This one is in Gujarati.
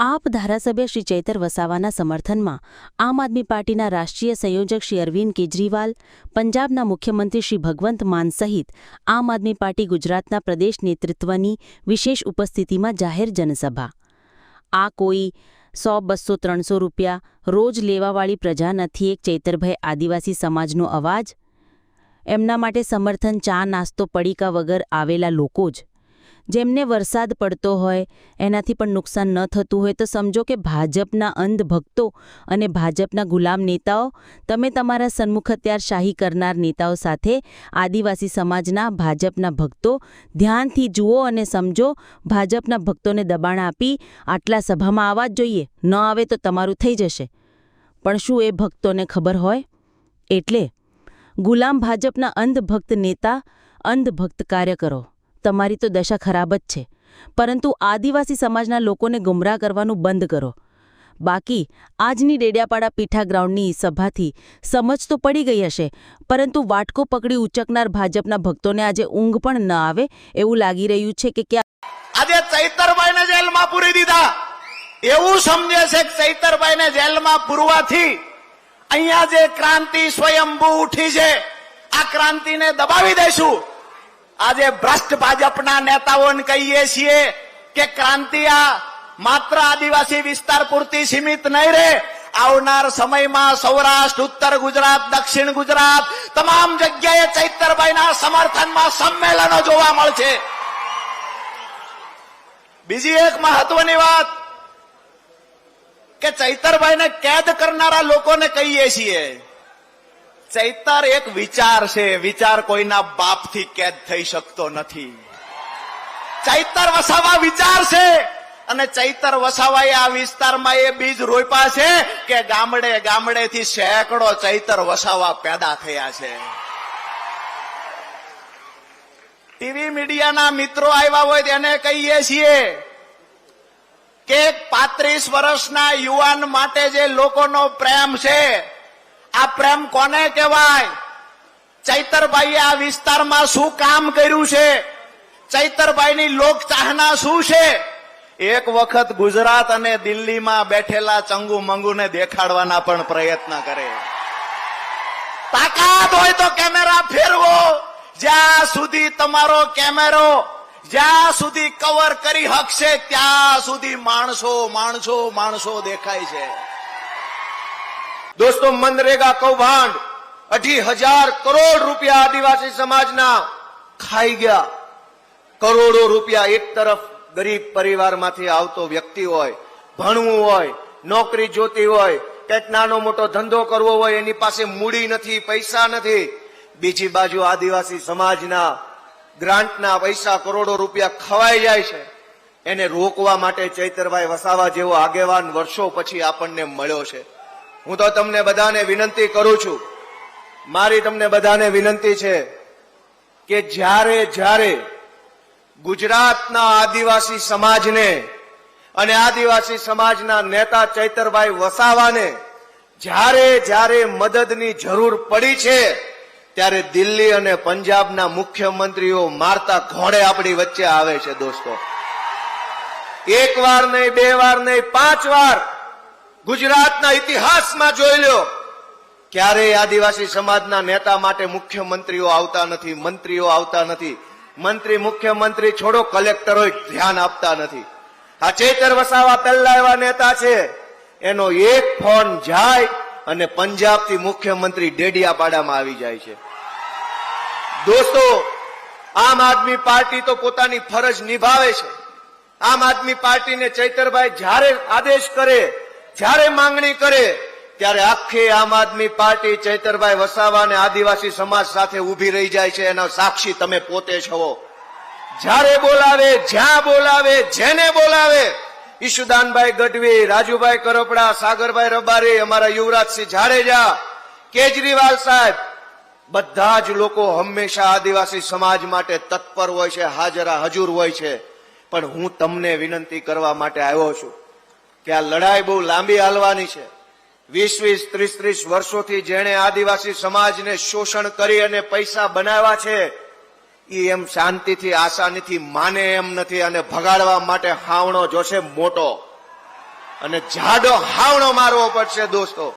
આપ ધારાસભ્ય શ્રી ચૈતર વસાવાના સમર્થનમાં આમ આદમી પાર્ટીના રાષ્ટ્રીય સંયોજક શ્રી અરવિંદ કેજરીવાલ, પંજાબના મુખ્યમંત્રી શ્રી ભગવંત માન સહિત આમ આદમી પાર્ટી ગુજરાતના પ્રદેશ નેતૃત્વની વિશેષ ઉપસ્થિતિમાં જાહેર જનસભા. આ કોઈ સો બસો ત્રણસો રૂપિયા રોજ લેવાવાળી પ્રજા નથી એક ચૈતરભાઈ આદિવાસી સમાજનો અવાજ? એમના માટે સમર્થન, ચા, નાસ્તો, પડીકા વગર આવેલા લોકો જ જેમને વરસાદ પડતો હોય, એનાથી પણ નુકસાન ન થતું હોય, તો સમજો કે ભાજપના અંધ ભક્તો અને ભાજપના ગુલામ નેતાઓ, તમે તમારા સન્મુખ અત્યાર શાહી કરનાર નેતાઓ સાથે આદિવાસી સમાજના ભાજપના ભક્તો ધ્યાનથી જુઓ અને સમજો, ભાજપના ભક્તોને દબાણ આપી આટલા સભામાં આવવા જ જોઈએ. ન આવે તો તમારું થઈ જશે. પણ શું એ ભક્તોને ખબર હોય? એટલે, ગુલામ ભાજપના અંધભક્ત નેતા અંધભક્ત કાર્યકરો તમારી તો દશા ખરાબ જ છે. પરંતુ આદિવાસી સમાજના લોકોને ગુમરાહ કરવાનું બંધ કરો. બાકી, આજની ડેડિયાપાડા પીઠા ગ્રાઉન્ડની સભાથી સમજ તો પડી ગઈ હશે, પરંતુ વાટકો પકડી ઉચકનાર ભાજપના ભક્તોને આજે ઊંઘ પણ ન આવે એવું લાગી રહ્યું છે કે ક્યાં આજે ચૈતરભાઈને જેલમાં પૂરી દીધા. એવું સમજે છે કે ચૈતરભાઈને જેલમાં પૂરવાથી અહીંયા જે ક્રાંતિ સ્વયંભૂ ઉઠી છે, આ ક્રાંતિને દબાવી દઈશું. આજે ભ્રષ્ટ ભાજપના નેતાઓને કહીએ છીએ કે ક્રાંતિ આ માત્ર આદિવાસી વિસ્તાર પૂરતી સીમિત નહીં રહે. આવનાર સમયમાં સૌરાષ્ટ્ર, ઉત્તર ગુજરાત, દક્ષિણ ગુજરાત તમામ જગ્યાએ ચૈતરભાઈના સમર્થનમાં સંમેલનો જોવા મળશે. બીજી એક મહત્વની વાત કે ચૈતરભાઈને કેદ કરનારા લોકોને કહીએ છીએ. ચૈતર એક વિચાર છે, વિચાર કોઈના બાપથી કેદ થઈ શકતો નથી. ચૈતર વસાવા વિચાર છે અને ચૈતર વસાવાએ આ વિસ્તારમાં એ બીજ રોપા છે કે ગામડે ગામડેથી સેંકડો ચૈતર વસાવા પેદા થયા છે. ટીવી મીડિયાના મિત્રો આવ્યા હોય તેને કહીએ છીએ કે પાંત્રીસ વર્ષના યુવાન માટે જે લોકોનો પ્રેમ છે આ પ્રેમ કોને કહેવાય? ચૈતરભાઈએ આ વિસ્તારમાં શું કામ કર્યું છે? ચૈતરભાઈની લોક ચાહના શું છે? એક વખત ગુજરાત અને દિલ્હીમાં બેઠેલા ચંગુ મંગુને દેખાડવાના પણ પ્રયત્ન કરે. તાકાત હોય તો કેમેરા ફેરવો. જ્યાં સુધી તમારો કેમેરો, જ્યાં સુધી કવર કરી હકશે, ત્યાં સુધી માણસો માણસો માણસો દેખાય છે. દોસ્તો, મનરેગા કૌભાંડ અઢી હજાર કરોડ રૂપિયા આદિવાસી સમાજના ખાઈ ગયા. કરોડો રૂપિયા એક તરફ ગરીબ પરિવારમાંથી આવતો વ્યક્તિ હોય, ભણવું હોય, નોકરી જોતી હોય, કંઈક નાનો મોટો ધંધો કરવો હોય, એની પાસે મૂડી નથી, પૈસા નથી. બીજી બાજુ આદિવાસી સમાજના ગ્રાન્ટના પૈસા કરોડો રૂપિયા ખવાઈ જાય છે. એને રોકવા માટે ચૈતરભાઈ વસાવા જેવો આગેવાન વર્ષો પછી આપણને મળ્યો છે. હું તો તમને બધાને વિનંતી કરું છું. મારી તમને બધાને વિનંતી છે કે જ્યારે જ્યારે ગુજરાતના આદિવાસી સમાજને અને આદિવાસી સમાજના નેતા ચૈતરભાઈ વસાવાને જ્યારે જ્યારે મદદની જરૂર પડી છે, ત્યારે દિલ્હી અને પંજાબના મુખ્યમંત્રીઓ મારતા ઘોડે આપણી વચ્ચે આવે છે, દોસ્તો. એક વાર નહીં, બે વાર નહીં, પાંચ વાર ગુજરાતના ઇતિહાસમાં જોઈ લો ક્યારેય આદિવાસી સમાજના નેતા માટે મુખ્યમંત્રીઓ આવતા નથી, મંત્રીઓ આવતા નથી. મંત્રી, મુખ્યમંત્રી છોડો કલેક્ટરો ધ્યાન આપતા નથી. આ ચેતર વસાવા પહેલા એવા નેતા છે. એનો એક ફોન જાય અને પંજાબથી મુખ્યમંત્રી ડેડિયાપાડામાં આવી જાય છે. દોસ્તો, આમ આદમી પાર્ટી તો પોતાની ફરજ નિભાવે છે. આમ આદમી પાર્ટીને ચૈતરભાઈ જ્યારે આદેશ કરે જ્યારે માંગણી કરે, ત્યારે આખી આમ આદમી પાર્ટી ચૈતરભાઈ વસાવા અને આદિવાસી સમાજ સાથે ઊભી રહી જાય છે. એના સાક્ષી તમે પોતે છો જ્યારે બોલાવે, જ્યાં બોલાવે, જેને બોલાવે, ઈશુદાનભાઈ ગઢવી, રાજુભાઈ કરપડા, સાગરભાઈ રબારી, અમારા યુવરાજસિંહ જાડેજા, કેજરીવાલ સાહેબ, બધા જ લોકો હંમેશા આદિવાસી સમાજ માટે તત્પર હોય છે, હાજરા હજુર હોય છે. પણ હું તમને વિનંતી કરવા માટે આવ્યો છું. કે આ લડાઈ બહુ લાંબી હાલવાની છે. વીસ વીસ ત્રીસ ત્રીસ વર્ષોથી જેણે આદિવાસી સમાજને શોષણ કરી અને પૈસા બનાવ્યા છે એ એમ શાંતિથી, આસાનીથી માને એમ નથી અને ભગાડવા માટે હાવણો જોશે મોટો. અને જાડો હાવણો મારવો પડશે દોસ્તો.